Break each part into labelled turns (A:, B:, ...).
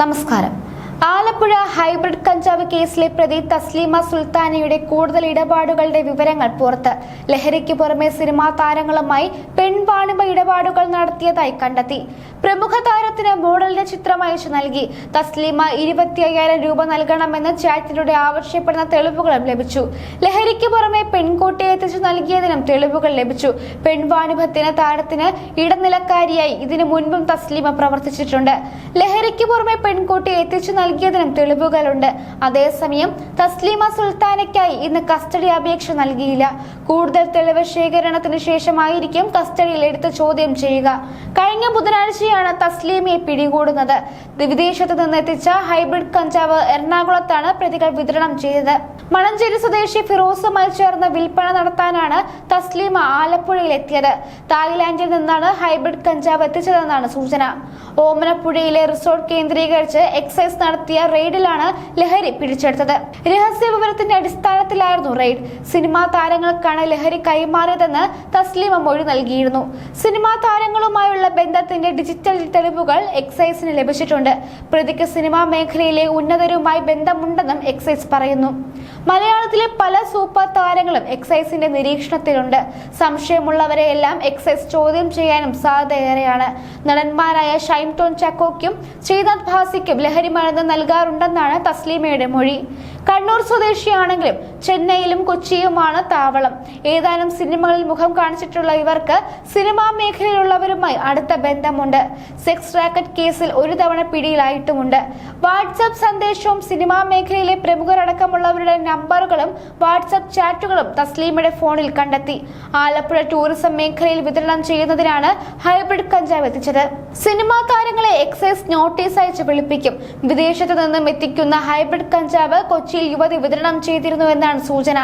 A: നമസ്കാരം. ആലപ്പുഴ ഹൈബ്രിഡ് കഞ്ചാവ് കേസിലെ പ്രതി തസ്ലീമ സുൽത്താനയുടെ കൂടുതൽ ഇടപാടുകളുടെ വിവരങ്ങൾ പുറത്ത്. ലഹരിക്ക് പുറമെ സിനിമാ താരങ്ങളുമായി പെൺവാണിഭ ഇടപാടുകൾ നടത്തിയതായി കണ്ടെത്തി. പ്രമുഖ താരത്തിന് മോഡലിന്റെ ചിത്രം അയച്ചു നൽകി. തസ്ലീമ ഇരുപത്തി അയ്യായിരം രൂപ നൽകണമെന്ന് ചാറ്റിലൂടെ ആവശ്യപ്പെടുന്ന തെളിവുകളും ലഭിച്ചു. ലഹരിക്ക് പുറമെ പെൺകുട്ടിയെ എത്തിച്ചു നൽകിയതിനും തെളിവുകൾ ലഭിച്ചു. പെൺവാണിഭത്തിന് താരത്തിന് ഇടനിലക്കാരിയായി ഇതിനു മുൻപും തസ്ലീമ പ്രവർത്തിച്ചിട്ടുണ്ട്. ലഹരിക്ക് പുറമെ പെൺകുട്ടിയെ എത്തിച്ചു നൽകിയതിനും തെളിവുകളുണ്ട്. അതേസമയം തസ്ലീമ സുൽത്താനയ്ക്കായി ഇന്ന് കസ്റ്റഡി അപേക്ഷ നൽകിയില്ല. കൂടുതൽ തെളിവ് ശേഖരണത്തിന് ശേഷമായിരിക്കും കസ്റ്റഡിയിൽ എടുത്ത് ചോദ്യം ചെയ്യുക. കഴിഞ്ഞ ബുധനാഴ്ചയാണ് തസ്ലീമയെ പിടികൂടുന്നത്. വിദേശത്ത് നിന്ന് എത്തിച്ച ഹൈബ്രിഡ് കഞ്ചാവ് എറണാകുളത്താണ് പ്രതികൾ വിതരണം ചെയ്തത്. മണഞ്ചേരി സ്വദേശി ഫിറോസുമായി ചേർന്ന് വിൽപ്പന നടത്താനാണ് തസ്ലീമ ആലപ്പുഴയിൽ എത്തിയത് തായ്ലാന്റിൽ നിന്നാണ് ഹൈബ്രിഡ് കഞ്ചാവ് എത്തിച്ചതെന്നാണ് സൂചന. ഓമനപ്പുഴയിലെ റിസോർട്ട് കേന്ദ്രീകരിച്ച് എക്സൈസ് നടത്തിയ റെയ്ഡിലാണ് ലഹരി പിടിച്ചെടുത്തത്. രഹസ്യ വിവരത്തിന്റെ അടിസ്ഥാനത്തിലായിരുന്നു റെയ്ഡ്. സിനിമാ താരങ്ങൾക്കാണ് ലഹരി കൈമാറിയതെന്ന് തസ്ലീമ മൊഴി നൽകിയിരുന്നു. സിനിമാ താരങ്ങളുമായുള്ള ബന്ധത്തിന്റെ ഡിജിറ്റൽ തെളിവുകൾ എക്സൈസിന് ലഭിച്ചിട്ടുണ്ട്. പ്രതിക്ക് സിനിമാ മേഖലയിലെ ഉന്നതരുമായി ബന്ധമുണ്ടെന്നും എക്സൈസ് പറയുന്നു. മലയാളത്തിലെ പല സൂപ്പർ താരങ്ങളും എക്സൈസിന്റെ നിരീക്ഷണത്തിലുണ്ട്. സംശയമുള്ളവരെ എല്ലാം എക്സൈസ് ചോദ്യം ചെയ്യാനും സാധ്യതയേറെയാണ്. നടന്മാരായ ഷൈം ടോൺ ചക്കോയ്ക്കും ശ്രീനാഥ് ഭാസിക്കും ലഹരി മരുന്ന് നൽകാറുണ്ടെന്നാണ് തസ്ലീമയുടെ മൊഴി. കണ്ണൂർ സ്വദേശിയാണെങ്കിലും ചെന്നൈയിലും കൊച്ചിയുമാണ് താവളം. ഏതാനും സിനിമകളിൽ മുഖം കാണിച്ചിട്ടുള്ള ഇവർക്ക് സിനിമാ മേഖലയിലുള്ളവരുമായി അടുത്ത ബന്ധമുണ്ട്. സെക്സ് റാക്കറ്റ് കേസിൽ ഒരു തവണ പിടിയിലായിട്ടുമുണ്ട്. വാട്സപ്പ് സന്ദേശവും സിനിമാ മേഖലയിലെ പ്രമുഖരടക്കമുള്ളവരുടെ നമ്പറുകളും വാട്സപ്പ് ചാറ്റുകളും തസ്ലീമയുടെ ഫോണിൽ കണ്ടെത്തി. ആലപ്പുഴ ടൂറിസം മേഖലയിൽ വിതരണം ചെയ്യുന്നതിനാണ് ഹൈബ്രിഡ് കഞ്ചാവ് എത്തിച്ചത്. സിനിമാ താരങ്ങളെ എക്സൈസ് നോട്ടീസ് അയച്ച് വിളിപ്പിക്കും. വിദേശത്ത് നിന്നും എത്തിക്കുന്ന ഹൈബ്രിഡ് കഞ്ചാവ് കൊച്ചിയിൽ യുവതി വിതരണം ചെയ്തിരുന്നു എന്നാണ് സൂചന.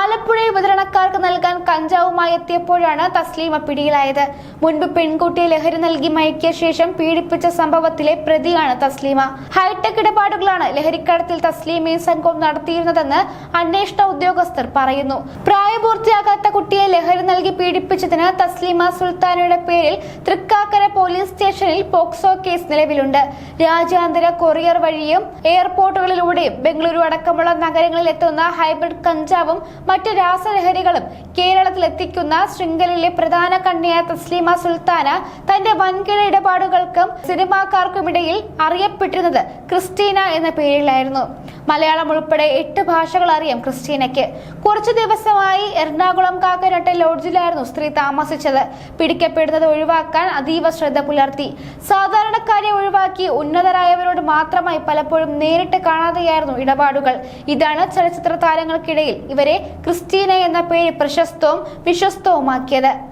A: ആലപ്പുഴയിൽ വിതരണക്കാർക്ക് നൽകാൻ കഞ്ചാവുമായി എത്തിയപ്പോഴാണ് തസ്ലീമ പിടിയിലായത്. മുൻപ് പെൺകുട്ടിയെ ലഹരി നൽകി മയക്കിയ ശേഷം പീഡിപ്പിച്ച സംഭവത്തിലെ പ്രതിയാണ് തസ്ലീമ. ഹൈടെക് ഇടപാടുകളാണ് ലഹരിക്കടത്തിൽ തസ്ലീമയും സംഘവും നടത്തിയിരുന്നതെന്ന് അന്വേഷണ ഉദ്യോഗസ്ഥർ പറയുന്നു. പ്രായപൂർത്തിയാകാത്ത കുട്ടിയെ ലഹരി നൽകി പീഡിപ്പിച്ചതിന് തസ്ലീമ സുൽത്താനയുടെ പേരിൽ തൃക്കാക്കര പോലീസ് സ്റ്റേഷനിൽ പോക്സോ കേസ് നിലവിലുണ്ട്. രാജ്യാന്തര കൊറിയർ വഴിയും എയർപോർട്ടുകളിലൂടെയും ബംഗളൂരു അടക്കമുള്ള നഗരങ്ങളിൽ എത്തുന്ന ഹൈബ്രിഡ് കഞ്ചാവും മറ്റ് രാസലഹരികളും കേരളത്തിൽ എത്തിക്കുന്ന ശൃംഖലയിലെ പ്രധാന കണ്ണിയായ തസ്ലീമ സുൽത്താന തന്റെ വൻകിട ഇടപാടുകൾക്കും സിനിമാക്കാർക്കുമിടയിൽ അറിയപ്പെട്ടിരുന്നത് ക്രിസ്റ്റീന എന്ന പേരിലായിരുന്നു. മലയാളം ഉൾപ്പെടെ എട്ട് ഭാഷകൾ അറിയാം ക്രിസ്റ്റീനയ്ക്ക്. കുറച്ചു ദിവസമായി എറണാകുളം കാക്കരട്ട ലോഡ്ജിലായിരുന്നു സ്ത്രീ താമസിച്ചത്. പിടിക്കപ്പെടുന്നത് ഒഴിവാക്കാൻ അതീവ ശ്രദ്ധ പുലർത്തി. സാധാരണക്കാരെ ഒഴിവാക്കി ഉന്നതരായവരോട് മാത്രമായി പലപ്പോഴും നേരിട്ട് കാണാതെയായിരുന്നു ഇടപാടുകൾ. ഇതാണ് ചലച്ചിത്ര താരങ്ങൾക്കിടയിൽ ഇവരെ ക്രിസ്റ്റീന എന്ന പേര് പ്രശസ്തവും വിശ്വസ്തവുമാക്കിയത്.